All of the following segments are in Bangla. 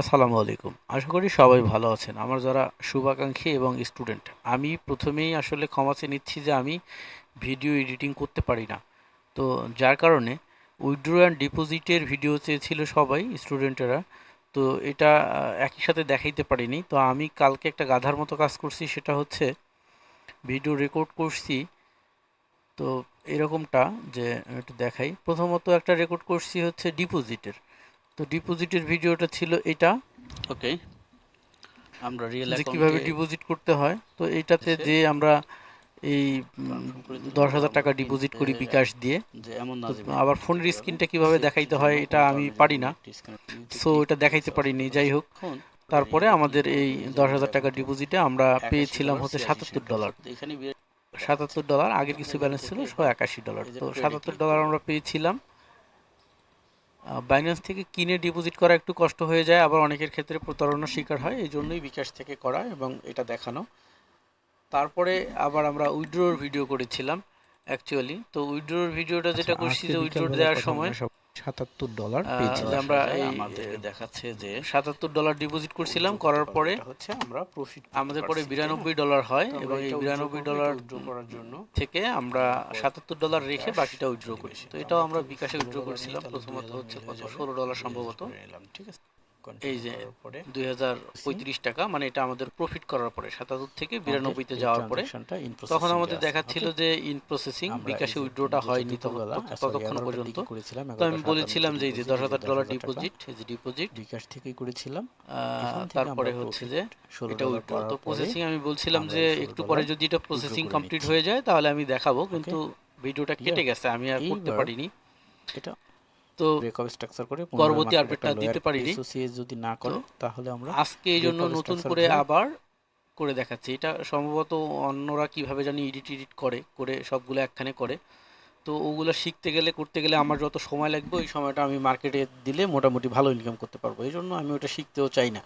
আসসালামু আলাইকুম। আশা করি সবাই ভালো আছেন। আমার যারা শুভাকাঙ্ক্ষী এবং স্টুডেন্ট, আমি প্রথমেই আসলে ক্ষমা চেয়ে নিচ্ছি যে আমি ভিডিও এডিটিং করতে পারি না। তো যার কারণে উইথড্র অ্যান্ড ডিপোজিটের ভিডিও চেয়েছিল সবাই, স্টুডেন্টেরা। তো এটা একই সাথে দেখাইতে পারিনি। তো আমি কালকে একটা গাধার মতো কাজ করছি, সেটা হচ্ছে ভিডিও রেকর্ড করছি। তো এরকমটা যে, একটু দেখাই। প্রথমত একটা রেকর্ড করছি হচ্ছে ডিপোজিটের। তো ডিপোজিটের ভিডিওটা ছিল এটা। ওকে। আমরা রিয়েল যে কীভাবে ডিপোজিট করতে হয়। তো এইটাতে যে আমরা এই দশ হাজার টাকা ডিপোজিট করি বিকাশ দিয়ে। যে এমন না তো আবার ফোনের স্ক্রিনটা কীভাবে দেখাইতে হয় এটা আমি পারি না। সো এটা দেখাইতে পারিনি যাই হোক তারপরে আমাদের এই দশ হাজার টাকা ডিপোজিটে আমরা পেয়েছিলাম হচ্ছে সাতাত্তর ডলার। সাতাত্তর ডলার আগের কিছু ব্যালেন্স ছিল শো একাশি ডলার। তো সাতাত্তর ডলার আমরা পেয়েছিলাম। বাইন্যান্স থেকে কিনে ডিপোজিট করা একটু কষ্ট হয়ে যায় আবার অনেকের ক্ষেত্রে প্রতারণার শিকার হয় এই জন্যই বিকাশ থেকে করা এবং এটা দেখানো। তারপরে আবার আমরা উইড্রোর ভিডিও করেছিলাম অ্যাকচুয়ালি তো উইড্রোর ভিডিওটা যেটা করছি যে উইড্রো দেওয়ার সময় সাতাত্তর ডলার আহ, পেয়েছি যে আমরা এই আমাদের দেখাচ্ছে যে সাতাত্তর ডলার ডিপোজিট করছিলাম করার পরে হচ্ছে আমরা প্রফিট আমাদের পরে বিরানব্বই ডলার হয় এবং এই বিরানব্বই ডলার করার জন্য থেকে আমরা সাতাত্তর ডলার রেখে বাকিটা উইথড্র করেছি তো এটাও আমরা বিকাশে উইথড্র করেছিলাম। প্রথমত হচ্ছে কত? ষোলো ডলার সম্ভবত। ঠিক আছে। এই যে দুই হাজার পঁয়ত্রিশ টাকা মানে এটা আমাদের প্রফিট করার পরে সাতাত্তর থেকে বিরানব্বইতে যাওয়ার পরে তখন আমাদের দেখাচ্ছিল যে ইন প্রসেসিং বিকাশে উইথড্রটা হয়নি ততক্ষণ পর্যন্ত। তো আমি বলেছিলাম যে যে দশ হাজার ডলার ডিপোজিট যে ডিপোজিট বিকাশ থেকেই করেছিলাম তারপরে হচ্ছে যে এটা ডলার উইথড্র তো প্রসেসিং আমি বলছিলাম যে একটু পরে যদি এটা প্রসেসিং কমপ্লিট হয়ে যায় তাহলে আমি দেখাবো কিন্তু ভিডিওটা কেটে গেছে আমি আর করতে পারিনি। এটা তো ব্রেকআপ স্ট্রাকচার করে পরবর্তী আপডেটটা দিতে পারিনি। এসোসিয়েট যদি না করে তাহলে আমরা আজকে এই জন্য নতুন করে আবার করে দেখাচ্ছি। এটা সম্ভবত অন্যরা কীভাবে জানি এডিট এডিট করে করে সবগুলো একখানে করে। তো ওগুলো শিখতে গেলে করতে গেলে আমার যত সময় লাগবে ওই সময়টা আমি মার্কেটে দিলে মোটামুটি ভালো ইনকাম করতে পারব। এই জন্য আমি ওটা শিখতেও চাই না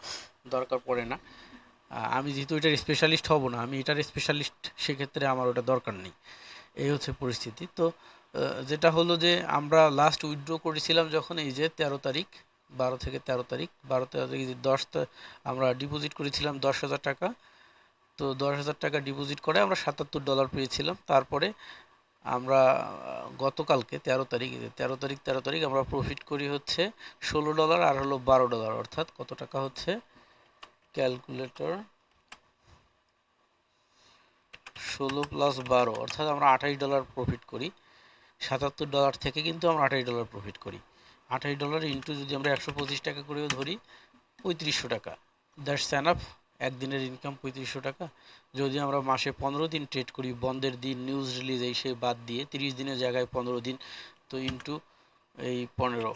দরকার পড়ে না। আমি যেহেতু এটার স্পেশালিস্ট হব না আমি এটার স্পেশালিস্ট সেক্ষেত্রে আমার ওটা দরকার নেই। এই হচ্ছে পরিস্থিতি। তো যেটা হলো যে আমরা লাস্ট উইথড্র করেছিলাম যখন এই যে তেরো তারিখ, বারো থেকে তেরো তারিখ, বারো তেরো তারিখ দশ আমরা ডিপোজিট করেছিলাম দশ হাজার টাকা। তো দশ হাজার টাকা ডিপোজিট করে আমরা সাতাত্তর ডলার পেয়েছিলাম। তারপরে আমরা গতকালকে তেরো তারিখ তেরো তারিখ তেরো তারিখ আমরা প্রফিট করি হচ্ছে ষোলো ডলার আর হলো বারো ডলার অর্থাৎ কত টাকা হচ্ছে? ক্যালকুলেটর ষোলো প্লাস বারো, অর্থাৎ আমরা আঠাশ ডলার প্রফিট করি। সাতাত্তর ডলার থেকে কিন্তু আমরা আঠাশ ডলার প্রফিট করি। আঠাশ ডলার ইন্টু যদি আমরা একশো পঁচিশ টাকা করেও ধরি, পঁয়ত্রিশশো টাকা। দ্যাটস অ্যানাফ একদিনের ইনকাম পঁয়ত্রিশশো টাকা। যদি আমরা মাসে পনেরো দিন ট্রেড করি, বন্ধের দিন নিউজ রিলিজ এই সে বাদ দিয়ে তিরিশ দিনের জায়গায় পনেরো দিন, তো ইন্টু এই পনেরো,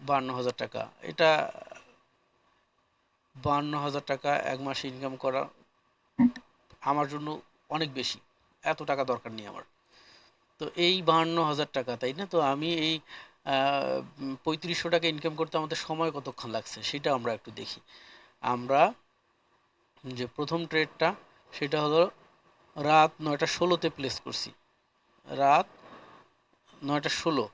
বান্ন হাজার টাকা। এটা বান্ন হাজার টাকা এক মাসে ইনকাম করা আমার জন্য অনেক বেশি। এত টাকা দরকার নেই আমার। তো এই বাহান্ন হাজার টাকা, তাই না? তো আমি এই পঁয়ত্রিশশো টাকা ইনকাম করতে আমাদের সময় কতক্ষণ লাগছে সেটা আমরা একটু দেখি। আমরা যে প্রথম ট্রেডটা সেটা হলো রাত নয়টা ষোলোতে প্লেস করছি। রাত নয়টা ষোলো।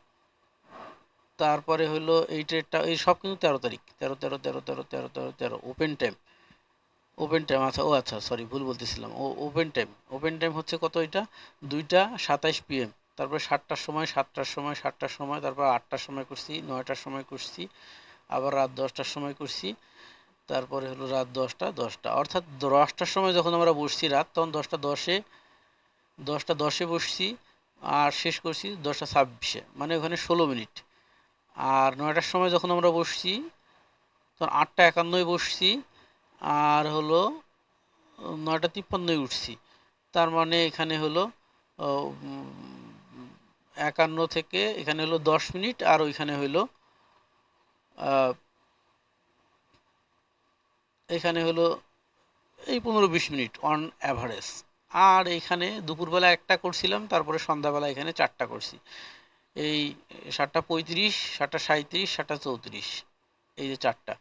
তারপরে হলো এই ট্রেডটা এই সব কিন্তু তেরো তারিখ, তেরো তেরো তেরো তেরো তেরো তেরো তেরো ওপেন টাইম ওপেন টাইম আচ্ছা ও আচ্ছা সরি ভুল বলতেছিলাম। ও ওপেন টাইম ওপেন টাইম হচ্ছে কত এটা? দুইটা সাতাইশ পিএম তারপরে সাতটার সময় সাতটার সময় সাতটার সময়, তারপর আটটার সময় করছি, নয়টার সময় করছি, আবার রাত দশটার সময় করছি, তারপরে হলো রাত দশটা দশটা। অর্থাৎ দশটার সময় যখন আমরা বসছি রাত, তখন দশটা দশে দশটা দশে বসছি, আর শেষ করছি দশটা ছাব্বিশে মানে ওখানে ষোলো মিনিট। আর নয়টার সময় যখন আমরা বসছি, তখন আটটা একান্নয় বসছি আর হলো উম, নয়টা তিপ্পান্নয় উঠছি। তার মানে এখানে হলো একান্ন থেকে এখানে হলো দশ মিনিট আর ওইখানে হলো এখানে হলো এই পনেরো বিশ মিনিট অন অ্যাভারেজ আর এখানে দুপুরবেলা একটা করছিলাম তারপরে সন্ধ্যাবেলা এখানে চারটা করছি। এই সাতটা পঁয়ত্রিশ সাতটা সাঁত্রিশ সাতটা চৌত্রিশ এই যে চারটা।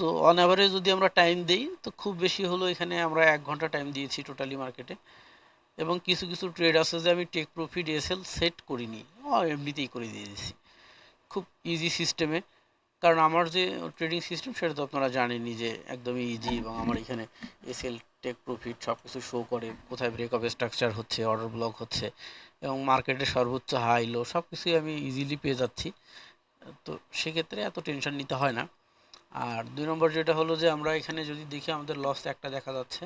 তো অন অ্যাভারেজ যদি আমরা টাইম দিই, তো খুব বেশি হলো এখানে আমরা এক ঘণ্টা টাইম দিয়েছি টোটালি মার্কেটে এবং কিছু কিছু ট্রেড আছে যে আমি টেক প্রফিট এসএল সেট করিনি এমনিতেই করে দিয়ে দিয়েছি। খুব ইজি সিস্টেমে কারণ আমার যে ট্রেডিং সিস্টেম সেটা তো আপনারা জানেনই যে একদমই ইজি এবং আমার এখানে এসএল টেক প্রফিট সব কিছু শো করে, কোথায় ব্রেক অফ স্ট্রাকচার হচ্ছে অর্ডার ব্লক হচ্ছে, এবং মার্কেটের সর্বোচ্চ হাই লো সব কিছুই আমি ইজিলি পেয়ে যাচ্ছি। তো সেক্ষেত্রে এত টেনশন নিতে হয় না। আর দুই নম্বর যেটা হলো যে আমরা এখানে যদি দেখি আমাদের লস একটা দেখা যাচ্ছে,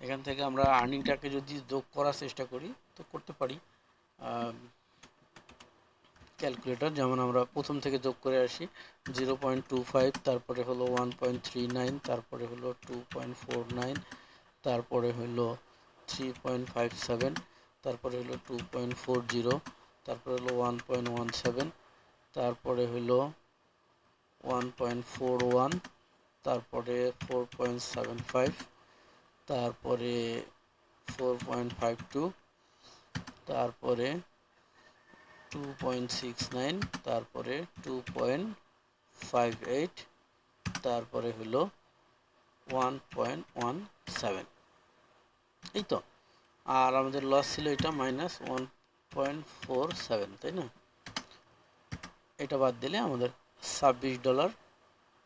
এখান থেকে আমরা আর্নিংটাকে যদি যোগ করার চেষ্টা করি, তো করতে পারি। ক্যালকুলেটর যেমন আমরা প্রথম থেকে যোগ করে আসি জিরো পয়েন্ট টু ফাইভ তারপরে হলো ওয়ান পয়েন্ট থ্রি নাইন তারপরে হলো টু পয়েন্ট ফোর নাইন তারপরে হলো থ্রি পয়েন্ট ফাইভ সেভেন তারপরে হলো টু পয়েন্ট ফোর জিরো তারপরে হলো ওয়ান পয়েন্ট ওয়ান সেভেন তারপরে হলো ওয়ান পয়েন্ট ফোর ওয়ান তারপরে ফোর পয়েন্ট সেভেন ফাইভ তারপরে ফোর পয়েন্ট ফাইভ টু তারপরে টু পয়েন্ট সিক্স নাইন তারপরে টু পয়েন্ট ফাইভ এইট তারপরে হলো ওয়ান পয়েন্ট ওয়ান সেভেন এই তো। আর আমাদের লস ছিল এটা minus one point four seven তাই না? এটা বাদ দিলে আমাদের ছাব্বিশ ডলার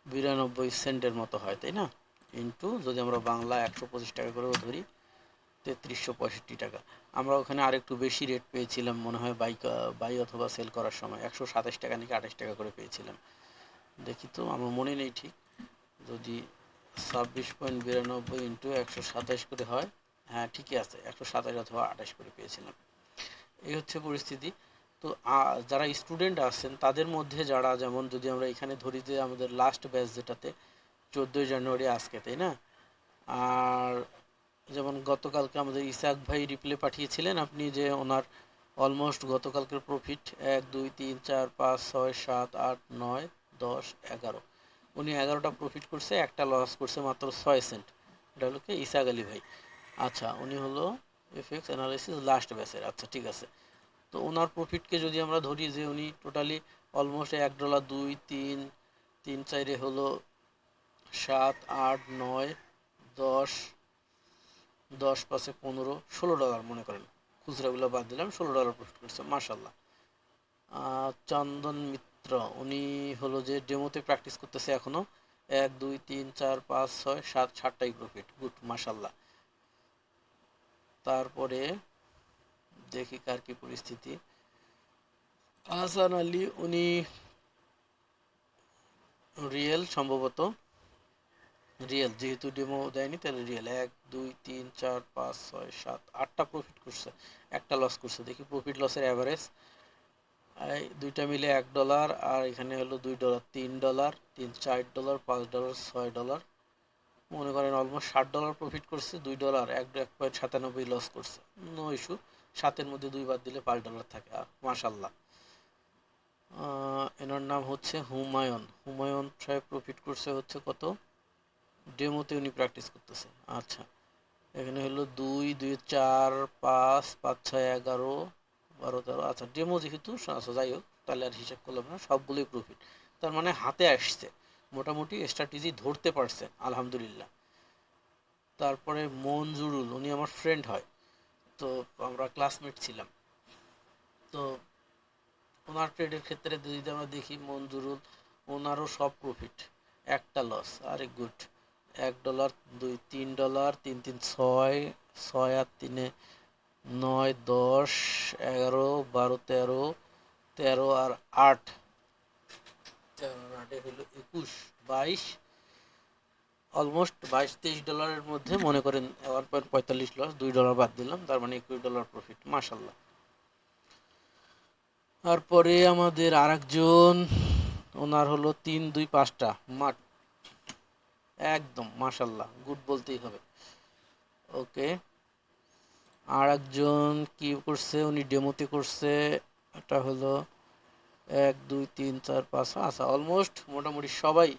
বিরানব্বই সেন্টের মতো হয়, তাই না? ইন্টু যদি আমরা বাংলা একশো পঁচিশ টাকা করেও ধরি, তেত্রিশশো পঁয়ষট্টি টাকা। আমরা ওখানে আরেকটু বেশি রেট পেয়েছিলাম, মনে হয় বাইক বাই অথবা সেল করার সময়। একশো সাতাশ টাকা নাকি আঠাশ টাকা করে পেয়েছিলাম। দেখি তো, আমার মনে নেই ঠিক। যদি ছাব্বিশ পয়েন্ট বিরানব্বই ইন্টু একশো সাতাশ করে হয় হ্যাঁ ঠিকই আছে, একশো সাতাশ অথবা আঠাশ করে পেয়েছিলাম। এই হচ্ছে পরিস্থিতি। তো যারা স্টুডেন্ট আছেন, তাদের মধ্যে যারা, যেমন যদি আমরা এখানে ধরি যে আমাদের লাস্ট ব্যাচ যেটাতে, চোদ্দোই জানুয়ারি আজকে, তাই না? আর যেমন গতকালকে আমাদের ইসাক ভাই রিপ্লে পাঠিয়েছিলেন আপনি যে ওনার অলমোস্ট গতকালকের প্রফিট এক, দুই, তিন, চার, পাঁচ, ছয়, সাত, আট, নয়, দশ, এগারো। উনি এগারোটা প্রফিট করছে, একটা লস করছে মাত্র ছয় সেন্ট এটা হলো কি ইসাক আলী ভাই। আচ্ছা উনি হলো এফএক্স অ্যানালিসিস লাস্ট ব্যাচের আচ্ছা ঠিক আছে। তো ওনার প্রফিটকে যদি আমরা ধরি যে উনি টোটালি অলমোস্ট এক ডলার দুই, তিন তিন চাইরে হলো সাত, আট, নয়, দশ দশ পাঁচে পনেরো, ষোলো ডলার মনে করেন। খুচরাগুলো বাদ দিলাম, ষোলো ডলার প্রফিট করছে মার্শাল্লাহ চন্দন মিত্র, উনি হলো যে ডেমোতে প্র্যাকটিস করতেছে এখনও। এক, দুই, তিন, চার, পাঁচ, ছয়, সাত, সাতটাই প্রফিট গুড মার্শাল্লাহ তারপরে দেখি কার কি পরিস্থিতি। আহসান আলী, উনি রিয়েল সম্ভবত। রিয়েল যেহেতু ডেমো দেয়নি, তাহলে রিয়েল এক, দুই, তিন, চার, পাঁচ, ছয়, সাত, আটটা প্রফিট করছে, একটা লস করছে। দেখি প্রফিট লসের অ্যাভারেজ দুইটা মিলে এক ডলার আর এখানে হলো দুই ডলার তিন ডলার তিন, চার ডলার পাঁচ ডলার ছয় ডলার মনে করেন অলমোস্ট ষাট ডলার প্রফিট করছে, দুই ডলার এক এক পয়েন্ট সাতানব্বই লস করছে। নো ইস্যু সাতের মধ্যে দুই বাদ দিলে পাঁচ ডলার থাকে মাশাল্লাহ এনার নাম হচ্ছে হুমায়ুন। হুমায়ুন সাহেব প্রফিট করছে হচ্ছে কত? ডেমোতে উনি প্র্যাকটিস করতেছে। আচ্ছা এখানে হলো দুই দুই, চার, পাঁচ পাঁচ, ছয়, এগারো, বারো, তেরো আচ্ছা ডেমো যেহেতু আচ্ছা যাই হোক, তাহলে আর হিসাব করলাম না, সবগুলোই প্রফিট তার মানে হাতে আসছে, মোটামুটি স্ট্র্যাটেজি ধরতে পারছে, আলহামদুলিল্লাহ। তারপরে মনজুরুল, উনি আমার ফ্রেন্ড হয়। তো আমরা ক্লাসমেট ছিলাম। তো ওনার ট্রেডের ক্ষেত্রে যদি আমরা দেখি মনজুরুল ওনারও সব প্রফিট একটা লস আরে গুড এক ডলার দুই, তিন ডলার তিন তিন, ছয় ছয় আর তিনে নয়, দশ, এগারো, বারো, তেরো তেরো আর আট। তেরো আর আটে হলো একুশ, বাইশ অলমোস্ট বাইশ তেইশ ডলারের মধ্যে মনে করেন ওয়ান পয়েন্ট পঁয়তাল্লিশ লস দুই ডলার বাদ দিলাম, তার মানে একুশ ডলার প্রফিট মাসাল্লাহ তারপরে আমাদের আরেকজন, ওনার হলো তিন, দুই, পাঁচটা, মাঠ। একদম মাশাল্লাহ গুড বলতেই হবে। ওকে আর একজন কি করছে, উনি ডেমোতে করছে, এটা হলো এক, দুই, তিন, চার, পাঁচ আচ্ছা অলমোস্ট মোটামুটি সবাই